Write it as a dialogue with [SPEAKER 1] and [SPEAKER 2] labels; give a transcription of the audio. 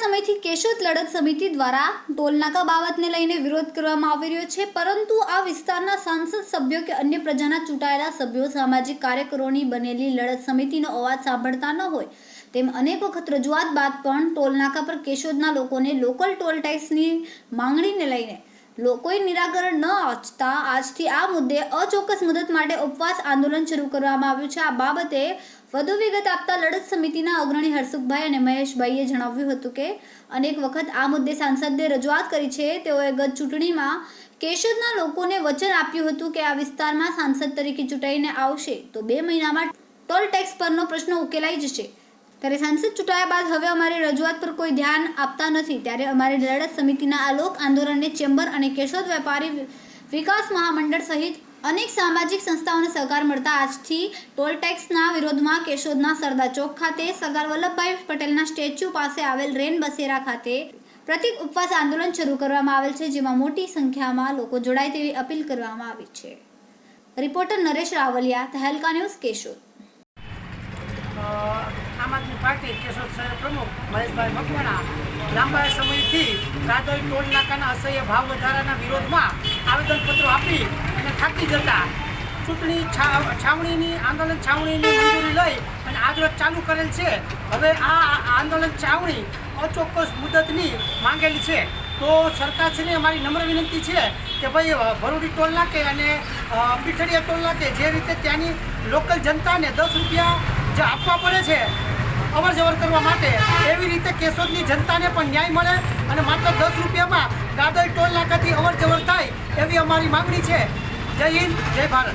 [SPEAKER 1] સમયથી કેશોદ લડત સમિતિ દ્વારા ટોલનાકા બાબતને લઈને વિરોધ કરવામાં આવી રહ્યો છે, પરંતુ આ વિસ્તારના સાંસદ સભ્યો કે અન્ય પ્રજાના ચૂંટાયેલા સભ્યો સામાજિક કાર્યકરોની બનેલી લડત સમિતિનો અવાજ સાંભળતા ન હોય, તેમ અનેક વખત રજૂઆત બાદ પણ ટોલનાકા પર કેશોદના લોકોને લોકલ ટોલ ટેક્સની માંગણીને લઈને લોકોએ નિરાકરણ ન આવતા આજથી આ મુદ્દે અચોક્કસ મુદત માટે ઉપવાસ આંદોલન શરૂ કરવામાં આવ્યું છે. આ બાબતે વધુ વિગત આપતા લડત સમિતિના અગ્રણી હર્ષુખભાઈ અને મહેશભાઈએ જણાવ્યું હતું કે, અનેક વખત આ મુદ્દે સાંસદે રજૂઆત કરી છે. તેઓએ ગત ચૂંટણીમાં કેશોદના લોકોને વચન આપ્યું હતું કે આ વિસ્તારમાં સાંસદ તરીકે ચૂંટાઈને આવશે. તો બે મહિનામાં ટોલ ટેક્સ પરનો પ્રશ્ન ઉકેલાઈ જશે. ત્યારે સાંસદ ચૂંટાયા બાદ હવે અમારી રજૂઆત પર કોઈ ધ્યાન આપતા નથી. ત્યારે અમારી લડત સમિતિના આ લોક આંદોલનને ચેમ્બર અને કેશોદ વેપારી વિકાસ મહામંડળ સહિત અનેક સામાજિક સંસ્થાઓને સહકાર મળતા આજથી ટોલ ટેક્સના વિરોધમાં કેશોદના સરદાર ચોક ખાતે સરદાર વલ્લભભાઈ પટેલના સ્ટેચ્યુ પાસે આવેલ રેન બસેરા ખાતે પ્રતિક ઉપવાસ આંદોલન શરૂ કરવામાં આવેલ છે, જેમાં મોટી સંખ્યામાં લોકો જોડાય તેવી અપીલ કરવામાં આવી છે. Reporter Naresh Ravaliya, Tehelka news Keshod.
[SPEAKER 2] Party Keshod પ્રમુખ મહેશભાઈ મકવાણા. લાંબા સમયથી રાદોઈ ટોલ નાકાના અસહ્ય ભાવ વધારાના વિરોધમાં આવેદનપત્રો આપી અને થાકી જતા ચૂંટણી છાવણીની આંદોલન છાવણીની મંજૂરી લઈ અને આજરોજ ચાલુ કરેલ છે. હવે આ આંદોલન છાવણી અચોક્કસ મુદતની માંગેલી છે. તો સરકારશ્રીને અમારી નમ્ર વિનંતી છે કે ભાઈ ભરૂડી ટોલ નાકે અને અ, ટોલ નાકે જે રીતે ત્યાંની લોકલ જનતાને દસ રૂપિયા જે આપવા પડે છે અવર જવર કરવા માટે એવી રીતે કેશોદની જનતાને પણ ન્યાય મળે અને માત્ર દસ રૂપિયામાં દાદર ટોલ નાકાથી અવર જવર થાય એવી અમારી માગણી છે. જય હિન્દ, જય ભારત.